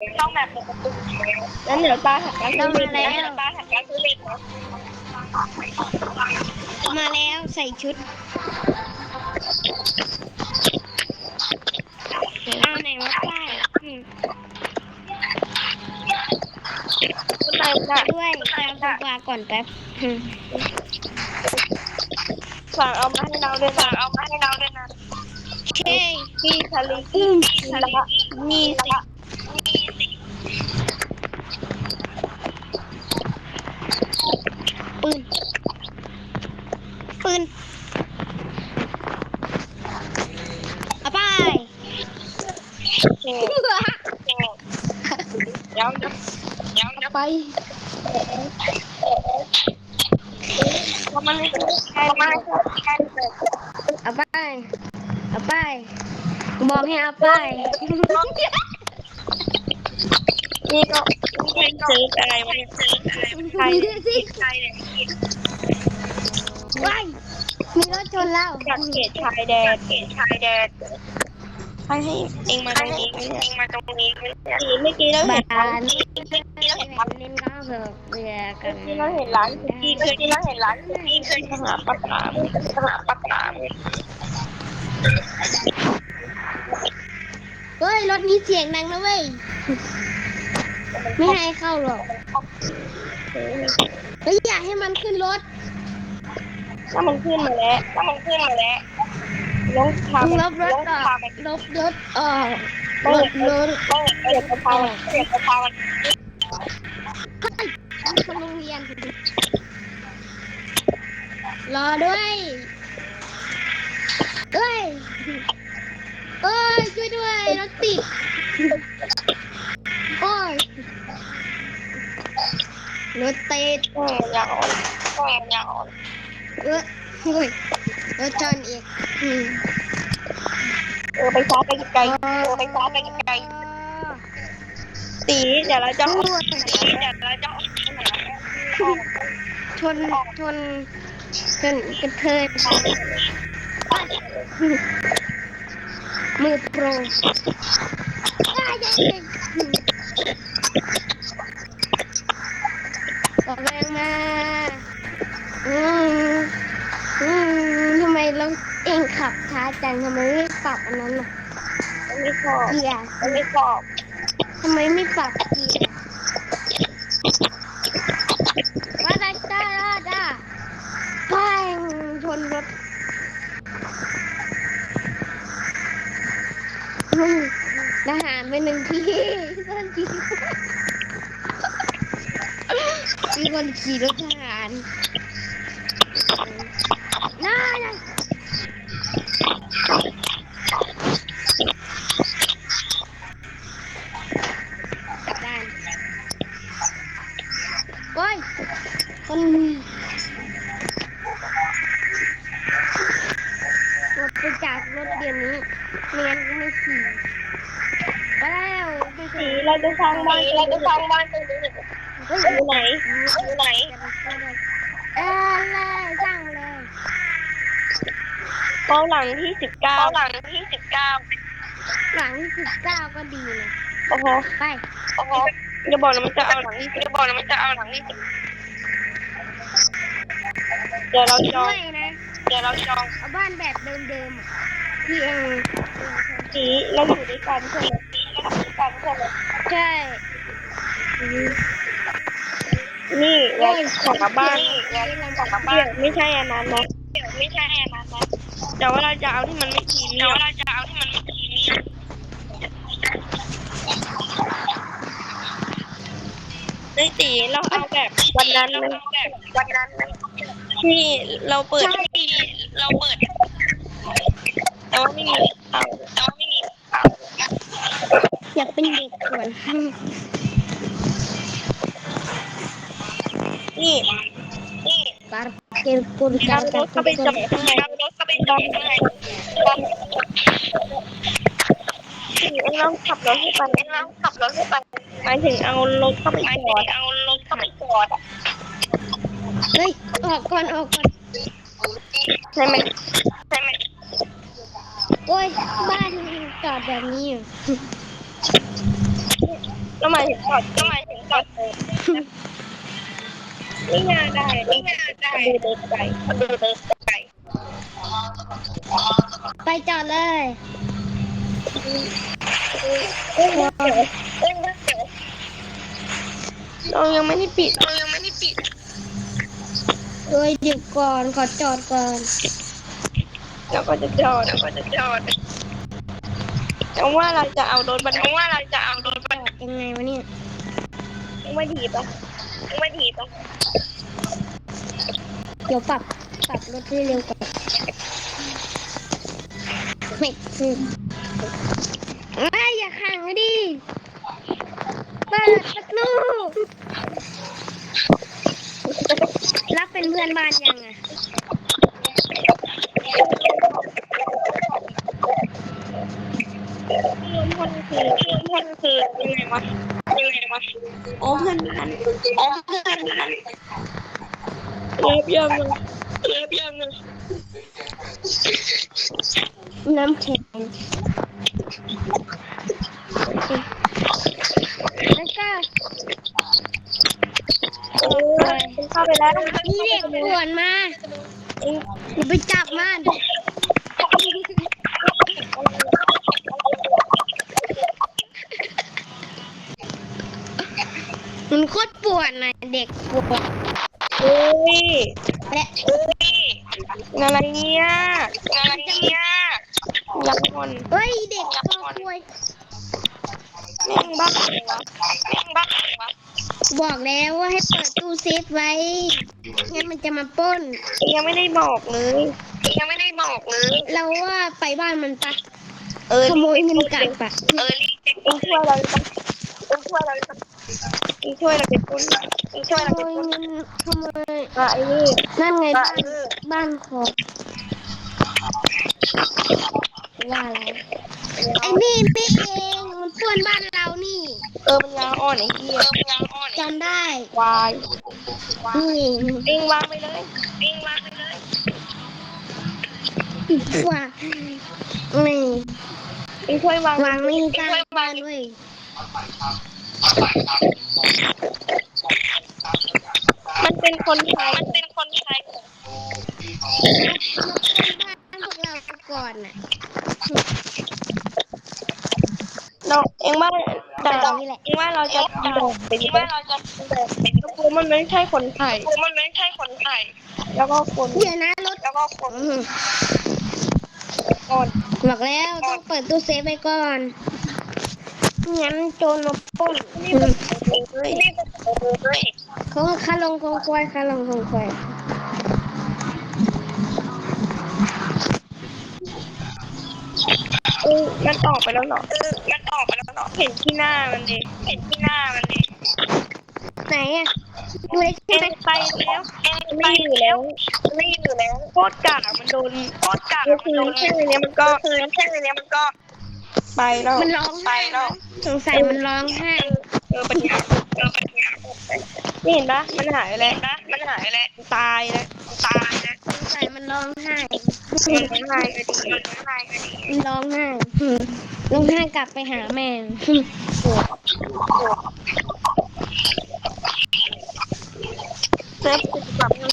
ต้องแบบปกติงั้นเดี๋ยวตาหักกันเรามาแล้วแล้วบ้านหันกันคือเล็กเนาะมาแล้วใส่ชุดเอาไหนวะป้ายอืมคนไหนน่ะด้วยตามตัวปลาก่อนแป๊บอืมสั่งเอามาให้เราด้วยฝานะกเอามาให้เราด้วยนะเฮ้ยพี่ชาลีพี่ละมีสิ ปืน ปืนเอาไปเดี๋ยวเดี๋ยวยังจะไปเขามันไม่ใช่เอามาให้ใครเปิดเอาไปเอาไปบอกให้เอาไปนี่ก็ ไม่เซื้ออะไรวะเนี่ยใครสิใครเนี่ยว้ายมีรถชนแล้วกัดเกตชายแดนเห็นชายแดนให้ให้เองมาตรงนี้เองมาตรงนี้เมื่อกี้เราเห็นร้านนที่ที่เราเห็นร้านเล่นก้าวเสือกเรือกันที่เราเห็นร้านคุกกี้ที่ที่เราเห็นร้านที่เคยหาปะปามสนามปักน้เฮ้ยรถนี้เสียงดังนะเว้ย ไม่ให้เข้าหรอกเฮ้ยอยากให้มันขึ้นรถ ถ้ามันขึ้นมาแล้วำถ้ามันขึ้นมาแล้วต้องทำลบรถออกลบรถออกลบรถต้องเดี๋ยวจะพามันเสียกระเพรามันคนโรงเรียน รอด้วยเอ้ยเอ้ยช่วยด้วยรถติด โอ้ย รถติดเอออยากอ่อนก็ยาวเออเฮ้ยรถชนอีกอืมเออไปช้าไปไกลเออไปซ้อมไปไกลตีเดี๋ยวเราจะออกๆเดี๋ยวเราจะชนชนชนกระเทยมือโปร ขับช้าจังทำไมไม่ปรับอันนั้นน่ะไม่ชอบเกียร์ไม่ชอบทำไมไม่ปรับเกียร์ว่าได้ได้ได้ได้แป้งชนรถอืมทหารไปหนึ่งทีทันทีมีคนขี่รถทหารน่าน่า โอ้ยคนรถไปจากรถเดี๋ยวนี้ไม่งั้นก็ไม่ขี่ไปแล้วไปตีขี่เราจะสร้างบ้านเราจะสร้างบ้านตรงนี้เฮ้ยอยู่ไหนอยู่ไหนเออเลยสร้างเลยเป้าหลังที่สิบเก้าเก้าหลังที่สิบเก้าหลังสิบเก้าก็ดีเลยโอ้โหไปโอ้โห อย่าบอกนะมันจะเอาหลังที่จะบอกนะมันจะเอาหลังที่สิบเดี๋ยวเราจองด้วยนะ เดี๋ยวเราจองเอาบ้านแบบเดิมๆอะที่เองตีเราอยู่ด้วยกันใช่ไหมกันใช่ไหมใช่นี่เราของกับบ้านนี่เราจะกลับเดี๋บ้ายนวไม่ใช่อันนั้นนะไม่ใช่อันนั้นนะแต่ว่าเราจะเอาที่มันไม่พรีเมีเดี๋ยยวมเราจะเอาที่มันไม่พรีเมียม ได้ตีเราเอาแบบวันนั้นนะแบบวันนั้นนะที่เราเปิดที่เราเปิด แต่ว่าไม่มีเอาแต่ว่าไม่มีเขาอยากเป็นเด็กก่อนนี่นี่ปาร์เกลกุลเราการรถเข้าไปจอดข้างในเรารถก็ไปจอดข้างในนี่เราขับรถให้ไปเป็น เราขับรถไปหมายถึงเอารถเข้าไปไปจอดเอารถเข้าไปจอดเฮ้ย ออกก่อนออกก่อนใช่ไหมใช่ไหมโอ้ย บ้านจอดแบบนี้อยู่แล้วหมายถึงกอดทำไมถึงกดนี่งานได้ไม่งานได้ดูเด็กไปดูเลยไก่ไปจอดเลย เอ้ยเดี๋ยวเอ้ยเดี๋ยวเรายังไม่ได้ปิดเรายังไม่ได้ปิด โดยหยุดก่อนขอจอดก่อน เราก็จะจอดเราก็จะจอดแต่ว่าเราจะเอารถบรรเพทุกราะว่าเราจะเอารถจอดยังไงวะเนี่ยไม่ดีปะไม่ดีปะเดี๋ยวปรับปรับรถให้เร็วกว่าไม่คือไอ้ยอย่าขังดิ เปิดประตูรับเป็นเพื่อนบ้านยังอะรวมคนคือรวมคนคือยังไงวะยังไงวะโอ้เพื่อนกันอ๋อเพื่อนกันเลิฟยังเลยเลิฟยังน้ำแข็งแล้วก็ เออ เข้าไปแล้วมีเด็กป่วนมาอย่าไปจับมันมันโคตรป่วนนะเด็กป่วนเฮ้ยและอะไรเนี่ยอะไรเนี่ยยังคนเฮ้ยเด็กคอคุยแม่งบ้าเลยวะแม่งบ้าเหรอวะ บอกแล้วว่าให้เปิดตู้เซฟไว้งั้นมันจะมาปล้น ยังไม่ได้บอกเลย ยังไม่ได้บอกเลย เราว่าไปบ้านมันปะเออขโมยเงินกลับปะเออรีบเองช่วยเราจะเออช่วยเราเองช่วยเราจะคุณช่วยขเราโมยเงินขโมยอะไอ้นี่นั่นไงบ้านบ้านของว่าอะไรไอ้นี่นี่เองมันปล้นบ้านเรานี่ เออมันยาอ่อนไอ้เหี้ยเออยังอ่อน จำได้วายนี่เองวางไปเลยเองวางไปเลยว่านี่เองช่วยวางวางนี่สร้างบ้านเว้ยมันเป็นคนไทยมันเป็นคนไทยบ้านพวกเราก่อนน่ะ เนาเองว่าแต่เองว่าเราจะบอกไปคิดีดไหมว่าเราจะบอกไปกูมันไม่ใช่คนไทยกูมันไม่ใช่คนไทยแล้วก็คนเดี๋ยวนะรถแล้วก็คนอืมอ่อนบอกแล้วต้องเปิดตู้เซฟไว้ก่อนงั้นโจรมาป้นอืมเฮ้ยนี่ก็โอ้โหด้วยเขาคาลงคงควายคาลงคงควายมันออกไปแล้วเนาะเออมัน ออกไปแล้วเนาะเห็นที่หน้ามันดิเห็นที่หน้ามันดิไหนอะดูได้เอใช่ไหมงไปแล้วเองไม่อยู่แล้วไม่อยู่แล้วโคตรกากมันโดนโคตรกากก็มันคือโดนแค่เนี้ยมันก็คืนแค่นี้มันก็ ไปแล้วมันร้องไห้ไปแล้วสงสัยมันร้องไห้ เออปัญญาเออปัญญานี่เห็นปะมันหายแล้วนะมันหายแล้วตายแล้วตายแล้วสงสัยมันร้องไห้มันหายก็ดีมันหายก็ดีมันร้องไห้อืมร้องไห้กลับไปหาแม่อืมเซฟกลับ